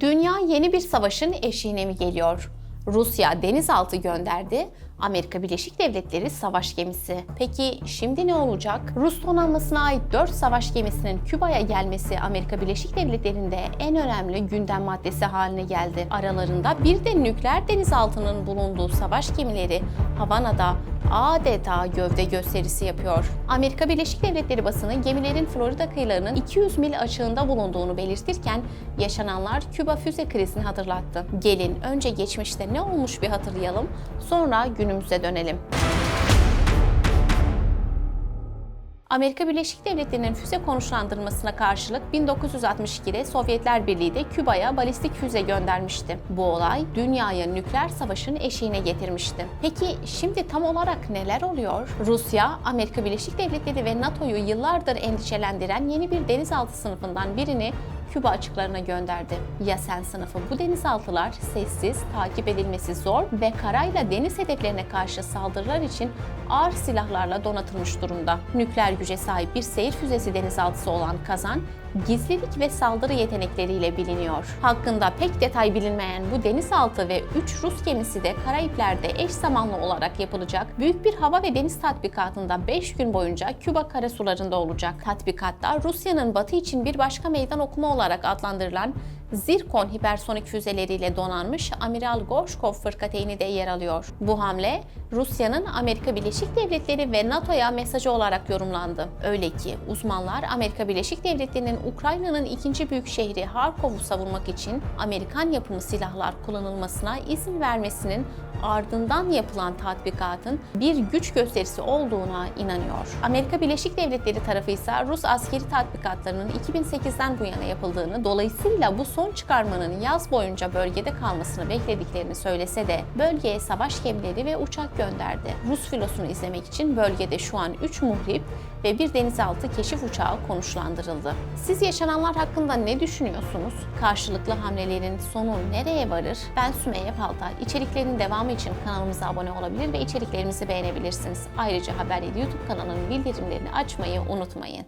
Dünya yeni bir savaşın eşiğine mi geliyor? Rusya denizaltı gönderdi, Amerika Birleşik Devletleri savaş gemisi. Peki şimdi ne olacak? Rus donanmasına ait 4 savaş gemisinin Küba'ya gelmesi Amerika Birleşik Devletleri'nde en önemli gündem maddesi haline geldi. Aralarında bir de nükleer denizaltının bulunduğu savaş gemileri Havana'da adeta gövde gösterisi yapıyor. Amerika Birleşik Devletleri basını gemilerin Florida kıyılarının 200 mil açığında bulunduğunu belirtirken yaşananlar Küba füze krizini hatırlattı. Gelin önce geçmişte ne olmuş bir hatırlayalım, sonra günümüze dönelim. Amerika Birleşik Devletleri'nin füze konuşlandırmasına karşılık 1962'de Sovyetler Birliği de Küba'ya balistik füze göndermişti. Bu olay dünyayı nükleer savaşın eşiğine getirmişti. Peki şimdi tam olarak neler oluyor? Rusya, Amerika Birleşik Devletleri ve NATO'yu yıllardır endişelendiren yeni bir denizaltı sınıfından birini Küba açıklarına gönderdi. Yasen sınıfı bu denizaltılar sessiz, takip edilmesi zor ve karayla deniz hedeflerine karşı saldırılar için ağır silahlarla donatılmış durumda. Nükleer güce sahip bir seyir füzesi denizaltısı olan Kazan, gizlilik ve saldırı yetenekleriyle biliniyor. Hakkında pek detay bilinmeyen bu denizaltı ve 3 Rus gemisi de Karayipler'de eş zamanlı olarak yapılacak büyük bir hava ve deniz tatbikatında 5 gün boyunca Küba karasularında olacak. Tatbikatta Rusya'nın batı için bir başka meydan okuma olarak adlandırılan Zirkon hipersonik füzeleriyle donanmış Amiral Gorshkov fırkateyni de yer alıyor. Bu hamle Rusya'nın Amerika Birleşik Devletleri ve NATO'ya mesajı olarak yorumlandı. Öyle ki uzmanlar Amerika Birleşik Devletleri'nin Ukrayna'nın ikinci büyük şehri Harkov'u savunmak için Amerikan yapımı silahlar kullanılmasına izin vermesinin ardından yapılan tatbikatın bir güç gösterisi olduğuna inanıyor. Amerika Birleşik Devletleri tarafı ise Rus askeri tatbikatlarının 2008'den bu yana yapıldığını, dolayısıyla bu son çıkarmanın yaz boyunca bölgede kalmasını beklediklerini söylese de bölgeye savaş gemileri ve uçak gönderdi. Rus filosunu izlemek için bölgede şu an 3 muhrip ve bir denizaltı keşif uçağı konuşlandırıldı. Siz yaşananlar hakkında ne düşünüyorsunuz? Karşılıklı hamlelerin sonu nereye varır? Ben Sümeyye Paltar. İçeriklerin devamı için kanalımıza abone olabilir ve içeriklerimizi beğenebilirsiniz. Ayrıca Haber 7 YouTube kanalının bildirimlerini açmayı unutmayın.